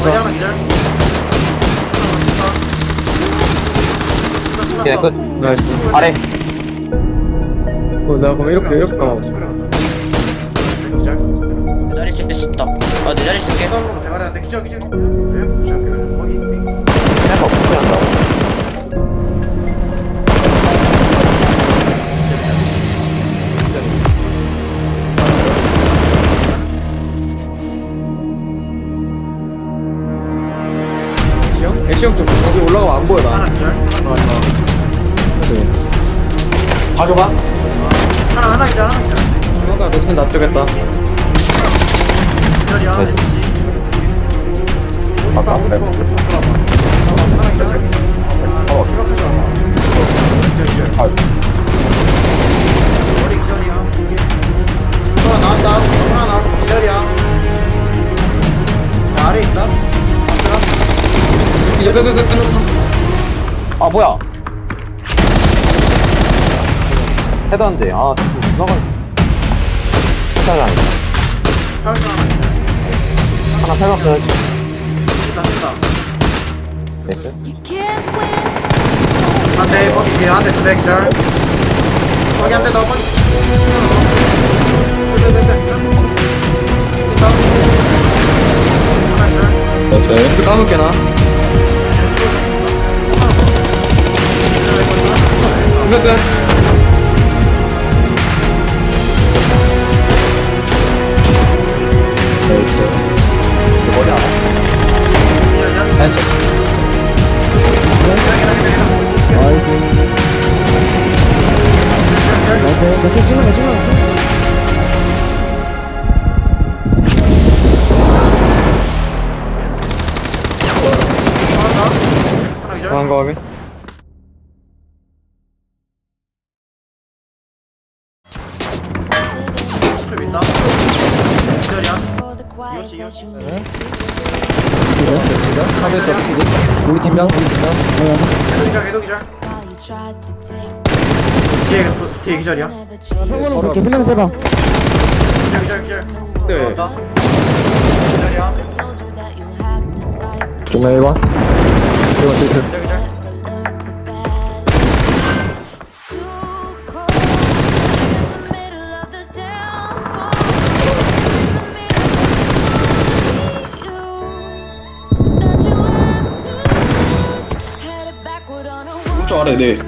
머리 하나 기절 그냥 끝. 나이스 아래. 어 내가 그럼 이렇게 이렇게 가고 내 자리 쓸 수 있다. 어, 내 자리 쓸게. 싸움으로 대가리 한대 기절 기절 왜 무시할게 거기 해봐. 풀한다고. 애쉬형? 애쉬형 좀 여기 올라가면 안 보여 하나 나 기절 가져가. 하나 하나 기절 하나 기절 형아 너손 놔두겠다 기절이야 나이스. 아까 하나 그래. 기절 어. 기절 기절 아, 아 뭐야? 해도 안돼. 아, 자꾸 들어가. 시작이 아니다. 팔자 하나 기절 하나 팔각 줘야지. 됐다 됐다 됐어. 한대 거기 뒤에 한대 두대 기절 거기 한대 더 하나 기절 이거 까먹게 나 이거 끝 나이스. 머리 알아? 나이스 하나 기절 강한 거 확인 좀 기절이야 하면서 우리 팀이랑 우리 팀이랑 계속 기절 계속 기절 뒤에 또 뒤에 기절이야. 이렇게 훈련 세방 기절 기절 기절. 네. 나왔다. 기절이야 종가 1번 1번 til트 기절 기절 오른쪽 아래 네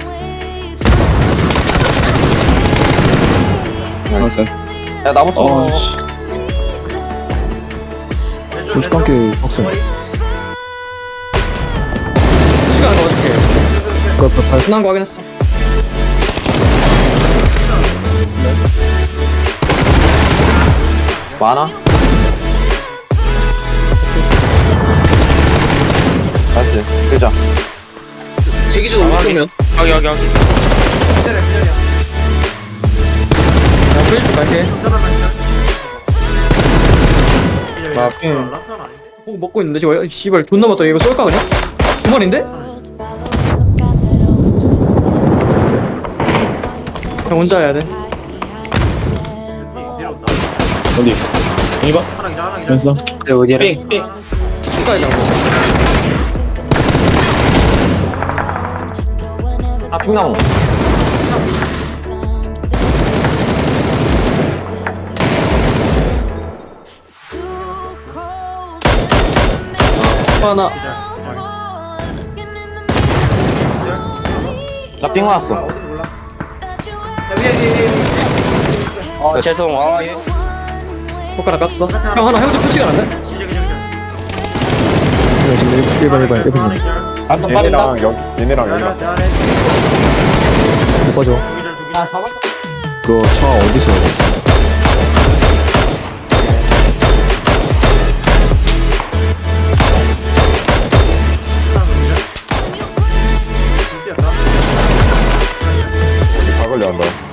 알았어요 야, 나부터. 어, 아씨 왼쪽 왼쪽 함께 박수 머리 시간 넣어줄게 끝난 거 확인했어 많아? 나이스. 끌자. 제기준 오른쪽면 여기, 여기, 여기. 갈게 기절하나 기절 나 핑. 라스트 하나 아닌데? 뭐 먹고 있는데 지금 씨발 존나 맞다 이거 쏠까 그냥? 두 마리인데? 형 혼자 해야 돼 뒤- 뒤로 온다 어디 2번 하나 기절 하나 됐어 네, 어디야? 삥삥 끝까지 잡고 아, 핑나무. 하나 나삥 맞았어. 어디 몰라 야 위에 위에 위에 위에 어, 죄송. 아, 예. 손가락 깠어 형 하나 형좀 푸시가 안 돼? 기절 기절 기절 1번 1번 하나 기절 반점 빠진다. 얘네랑 여 얘네랑 여기가 내 안에 못 빠져 그차 어디서? 두기절. 두기절. 걸려 한다.